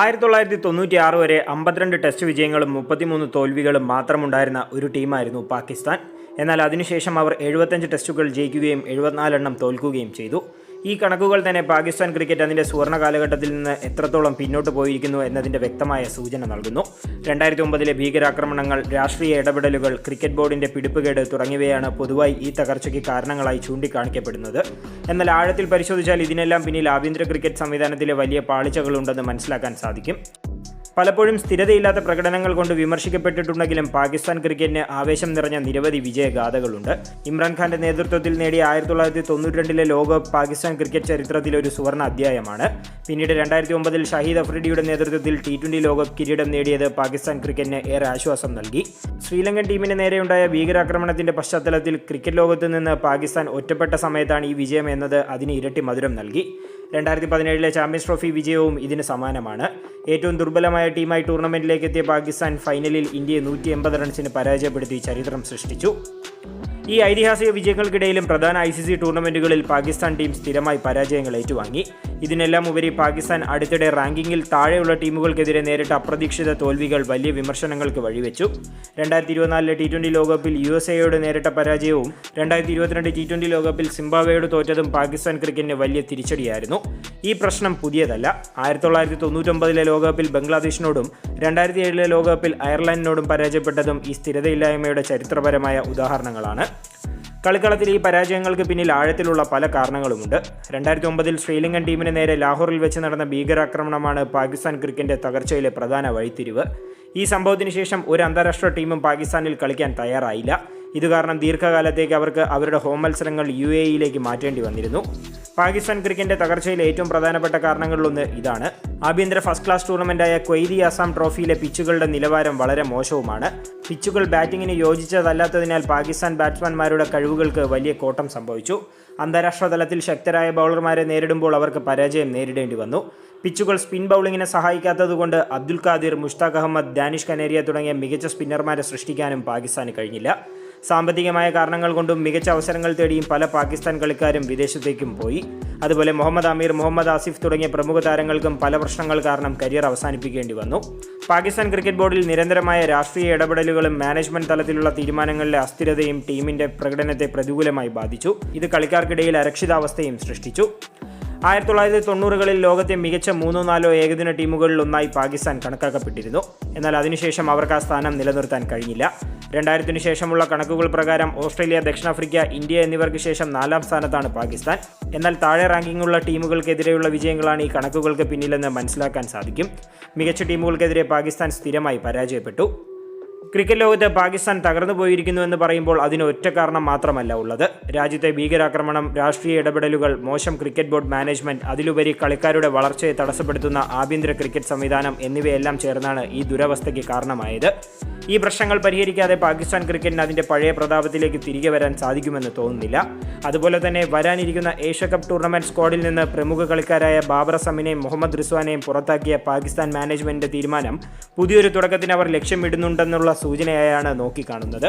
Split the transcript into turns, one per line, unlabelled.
ആയിരത്തി തൊള്ളായിരത്തി തൊണ്ണൂറ്റി ആറ് വരെ അമ്പത്തിരണ്ട് ടെസ്റ്റ് വിജയങ്ങളും മുപ്പത്തിമൂന്ന് തോൽവികളും മാത്രമുണ്ടായിരുന്ന ഒരു ടീമായിരുന്നു പാകിസ്ഥാൻ. എന്നാൽ അതിനുശേഷം അവർ എഴുപത്തഞ്ച് ടെസ്റ്റുകൾ ജയിക്കുകയും എഴുപത്തിനാലെണ്ണം തോൽക്കുകയും ചെയ്തു. ഈ കണക്കുകൾ തന്നെ പാകിസ്ഥാൻ ക്രിക്കറ്റ് അതിന്റെ സുവർണ കാലഘട്ടത്തിൽ നിന്ന് എത്രത്തോളം പിന്നോട്ട് പോയിരിക്കുന്നു എന്നതിന്റെ വ്യക്തമായ സൂചന നൽകുന്നു. രണ്ടായിരത്തി ഒമ്പതിലെ ഭീകരാക്രമണങ്ങൾ രാഷ്ട്രീയ ഇടപെടലുകൾ ക്രിക്കറ്റ് ബോർഡിന്റെ പിടിപ്പുകേട് തുടങ്ങിയവയാണ് പൊതുവായി ഈ തകർച്ചയ്ക്ക് കാരണങ്ങളായി ചൂണ്ടിക്കാണിക്കപ്പെടുന്നത്. എന്നാൽ ആഴത്തിൽ പരിശോധിച്ചാൽ ഇതിനെല്ലാം പിന്നിൽ ആഭ്യന്തര ക്രിക്കറ്റ് സംവിധാനത്തിലെ വലിയ പാളിച്ചകളുണ്ടെന്ന് മനസ്സിലാക്കാൻ സാധിക്കും. പലപ്പോഴും സ്ഥിരതയില്ലാത്ത പ്രകടനങ്ങൾ കൊണ്ട് വിമർശിക്കപ്പെട്ടിട്ടുണ്ടെങ്കിലും പാകിസ്ഥാൻ ക്രിക്കറ്റിന് ആവേശം നിറഞ്ഞ നിരവധി വിജയഗാഥകളുണ്ട്. ഇമ്രാൻഖാന്റെ നേതൃത്വത്തിൽ നേടിയ ആയിരത്തി തൊള്ളായിരത്തി തൊണ്ണൂറ്റി രണ്ടിലെ ലോകകപ്പ് പാകിസ്ഥാൻ ക്രിക്കറ്റ് ചരിത്രത്തിലെ ഒരു സുവർണ അധ്യായമാണ്. പിന്നീട് രണ്ടായിരത്തി ഒമ്പതിൽ ഷഹീദ് അഫ്രീഡിയുടെ നേതൃത്വത്തിൽ ടി ട്വന്റി ലോകകപ്പ് കിരീടം നേടിയത് പാകിസ്ഥാൻ ക്രിക്കറ്റിന് ഏറെ ആശ്വാസം നൽകി. ശ്രീലങ്കൻ ടീമിന് നേരെയുണ്ടായ ഭീകരാക്രമണത്തിന്റെ പശ്ചാത്തലത്തിൽ ക്രിക്കറ്റ് ലോകത്ത് നിന്ന് പാകിസ്ഥാൻ ഒറ്റപ്പെട്ട സമയത്താണ് ഈ വിജയം എന്നത് അതിന് ഇരട്ടി മധുരം നൽകി. രണ്ടായിരത്തി പതിനേഴിലെ ചാമ്പ്യൻസ് ട്രോഫി വിജയവും ഇതിന് സമാനമാണ്. ഏറ്റവും ദുർബലമായ ടീമായി ടൂർണമെന്റിലേക്ക് എത്തിയ പാകിസ്ഥാൻ ഫൈനലിൽ ഇന്ത്യയെ നൂറ്റി എൺപത് റൺസിന് പരാജയപ്പെടുത്തി ചരിത്രം സൃഷ്ടിച്ചു. ഈ ഐതിഹാസിക വിജയങ്ങൾക്കിടയിലും പ്രധാന ഐ സി സി ടൂർണമെന്റുകളിൽ പാകിസ്ഥാൻ ടീം സ്ഥിരമായി പരാജയങ്ങൾ ഏറ്റുവാങ്ങി. ഇതിനെല്ലാം ഉപരി പാകിസ്ഥാൻ അടുത്തിടെ റാങ്കിങ്ങിൽ താഴെയുള്ള ടീമുകൾക്കെതിരെ നേരിട്ട അപ്രതീക്ഷിത തോൽവികൾ വലിയ വിമർശനങ്ങൾക്ക് വഴിവെച്ചു. രണ്ടായിരത്തി ഇരുപത്തിനാലിലെ ടി ട്വന്റി ലോകകപ്പിൽ യു എസ് എയോട് നേരിട്ട പരാജയവും രണ്ടായിരത്തി ഇരുപത്തിരണ്ട് ടി ട്വന്റി ലോകകപ്പിൽ സിംബാബ്വേയോട് തോറ്റതും പാകിസ്ഥാൻ ക്രിക്കറ്റിന് വലിയ തിരിച്ചടിയായിരുന്നു. ഈ പ്രശ്നം പുതിയതല്ല. ആയിരത്തി തൊള്ളായിരത്തി തൊണ്ണൂറ്റൊമ്പതിലെ ലോകകപ്പിൽ ബംഗ്ലാദേശിനോടും രണ്ടായിരത്തി ഏഴിലെ ലോകകപ്പിൽ അയർലൻഡിനോടും പരാജയപ്പെട്ടതും ഈ സ്ഥിരതയില്ലായ്മയുടെ ചരിത്രപരമായ ഉദാഹരണങ്ങളാണ്. കളിക്കളത്തിൽ ഈ പരാജയങ്ങൾക്ക് പിന്നിൽ ആഴത്തിലുള്ള പല കാരണങ്ങളുമുണ്ട്. രണ്ടായിരത്തി ഒമ്പതിൽ ശ്രീലങ്കൻ ടീമിന് നേരെ ലാഹോറിൽ വെച്ച് നടന്ന ഭീകരാക്രമണമാണ് പാകിസ്ഥാൻ ക്രിക്കറ്റിന്റെ തകർച്ചയിലെ പ്രധാന വഴിത്തിരിവ്. ഈ സംഭവത്തിന് ശേഷം ഒരു അന്താരാഷ്ട്ര ടീമും പാകിസ്ഥാനിൽ കളിക്കാൻ തയ്യാറായില്ല. ഇത് കാരണം ദീർഘകാലത്തേക്ക് അവർക്ക് അവരുടെ ഹോം മത്സരങ്ങൾ യു എയിലേക്ക് മാറ്റേണ്ടി വന്നിരുന്നു. പാകിസ്ഥാൻ ക്രിക്കറ്റിന്റെ തകർച്ചയിൽ ഏറ്റവും പ്രധാനപ്പെട്ട കാരണങ്ങളിലൊന്ന് ഇതാണ്. ആഭ്യന്തര ഫസ്റ്റ് ക്ലാസ് ടൂർണമെന്റായ ക്വൈരി അസാം ട്രോഫിയിലെ പിച്ചുകളുടെ നിലവാരം വളരെ മോശവുമാണ്. പിച്ചുകൾ ബാറ്റിങ്ങിന് യോജിച്ചതല്ലാത്തതിനാൽ പാകിസ്ഥാൻ ബാറ്റ്സ്മാൻമാരുടെ കഴിവുകൾക്ക് വലിയ കോട്ടം സംഭവിച്ചു. അന്താരാഷ്ട്ര തലത്തിൽ ശക്തരായ ബൗളർമാരെ നേരിടുമ്പോൾ അവർക്ക് പരാജയം നേരിടേണ്ടി വന്നു. പിച്ചുകൾ സ്പിൻ ബൗളിങ്ങിനെ സഹായിക്കാത്തതുകൊണ്ട് അബ്ദുൽ ഖാദിർ മുഷ്താഖ് അഹമ്മദ് ദാനിഷ് കനേരിയ തുടങ്ങിയ മികച്ച സ്പിന്നർമാരെ സൃഷ്ടിക്കാനും പാകിസ്ഥാന് കഴിഞ്ഞില്ല. സാമ്പത്തികമായ കാരണങ്ങൾ കൊണ്ടും മികച്ച അവസരങ്ങൾ തേടിയും പല പാകിസ്ഥാൻ കളിക്കാരും വിദേശത്തേക്കും പോയി. അതുപോലെ മുഹമ്മദ് അമീർ മുഹമ്മദ് ആസിഫ് തുടങ്ങിയ പ്രമുഖ താരങ്ങൾക്കും പല പ്രശ്നങ്ങൾ കാരണം കരിയർ അവസാനിപ്പിക്കേണ്ടി വന്നു. പാകിസ്ഥാൻ ക്രിക്കറ്റ് ബോർഡിൽ നിരന്തരമായ രാഷ്ട്രീയ ഇടപെടലുകളും മാനേജ്മെന്റ് തലത്തിലുള്ള തീരുമാനങ്ങളിലെ അസ്ഥിരതയും ടീമിന്റെ പ്രകടനത്തെ പ്രതികൂലമായി ബാധിച്ചു. ഇത് കളിക്കാർക്കിടയിൽ അരക്ഷിതാവസ്ഥയും സൃഷ്ടിച്ചു. ആയിരത്തി തൊള്ളായിരത്തി തൊണ്ണൂറുകളിൽ ലോകത്തെ മികച്ച മൂന്നോ നാലോ ഏകദിന ടീമുകളിൽ ഒന്നായി പാകിസ്ഥാൻ കണക്കാക്കപ്പെട്ടിരുന്നു. എന്നാൽ അതിനുശേഷം അവർക്ക് ആ സ്ഥാനം നിലനിർത്താൻ കഴിഞ്ഞില്ല. രണ്ടായിരത്തിനു ശേഷമുള്ള കണക്കുകൾ പ്രകാരം ഓസ്ട്രേലിയ ദക്ഷിണാഫ്രിക്ക ഇന്ത്യ എന്നിവർക്ക് ശേഷം നാലാം സ്ഥാനത്താണ് പാകിസ്ഥാൻ. എന്നാൽ താഴെ റാങ്കിങ്ങുള്ള ടീമുകൾക്കെതിരെയുള്ള വിജയങ്ങളാണ് ഈ കണക്കുകൾക്ക് പിന്നിലെന്ന് മനസ്സിലാക്കാൻ സാധിക്കും. മികച്ച ടീമുകൾക്കെതിരെ പാകിസ്ഥാൻ സ്ഥിരമായി പരാജയപ്പെട്ടു. ക്രിക്കറ്റ് ലോകത്ത് പാകിസ്ഥാൻ തകർന്നു പോയിരിക്കുന്നു എന്ന് പറയുമ്പോൾ അതിന് ഒറ്റ കാരണം മാത്രമല്ല ഉള്ളത്. രാജ്യത്തെ ഭീകരാക്രമണം രാഷ്ട്രീയ ഇടപെടലുകൾ മോശം ക്രിക്കറ്റ് ബോർഡ് മാനേജ്മെന്റ് അതിലുപരി കളിക്കാരുടെ വളർച്ചയെ തടസ്സപ്പെടുത്തുന്ന ആഭ്യന്തര ക്രിക്കറ്റ് സംവിധാനം എന്നിവയെല്ലാം ചേർന്നാണ് ഈ ദുരവസ്ഥയ്ക്ക് കാരണമായത്. ഈ പ്രശ്നങ്ങൾ പരിഹരിക്കാതെ പാകിസ്ഥാൻ ക്രിക്കറ്റിന് അതിന്റെ പഴയ പ്രതാപത്തിലേക്ക് തിരികെ വരാൻ സാധിക്കുമെന്ന് തോന്നുന്നില്ല. അതുപോലെ തന്നെ വരാനിരിക്കുന്ന ഏഷ്യ കപ്പ് ടൂർണമെന്റ് സ്ക്വാഡിൽ നിന്ന് പ്രമുഖ കളിക്കാരായ ബാബർ അസമിനെയും മുഹമ്മദ് റിസ്വാനെയും പുറത്താക്കിയ പാകിസ്ഥാൻ മാനേജ്മെന്റിന്റെ തീരുമാനം പുതിയൊരു തുടക്കത്തിന് അവർ ലക്ഷ്യമിടുന്നുണ്ടെന്നുള്ള സൂചനയായാണ് നോക്കിക്കാണുന്നത്.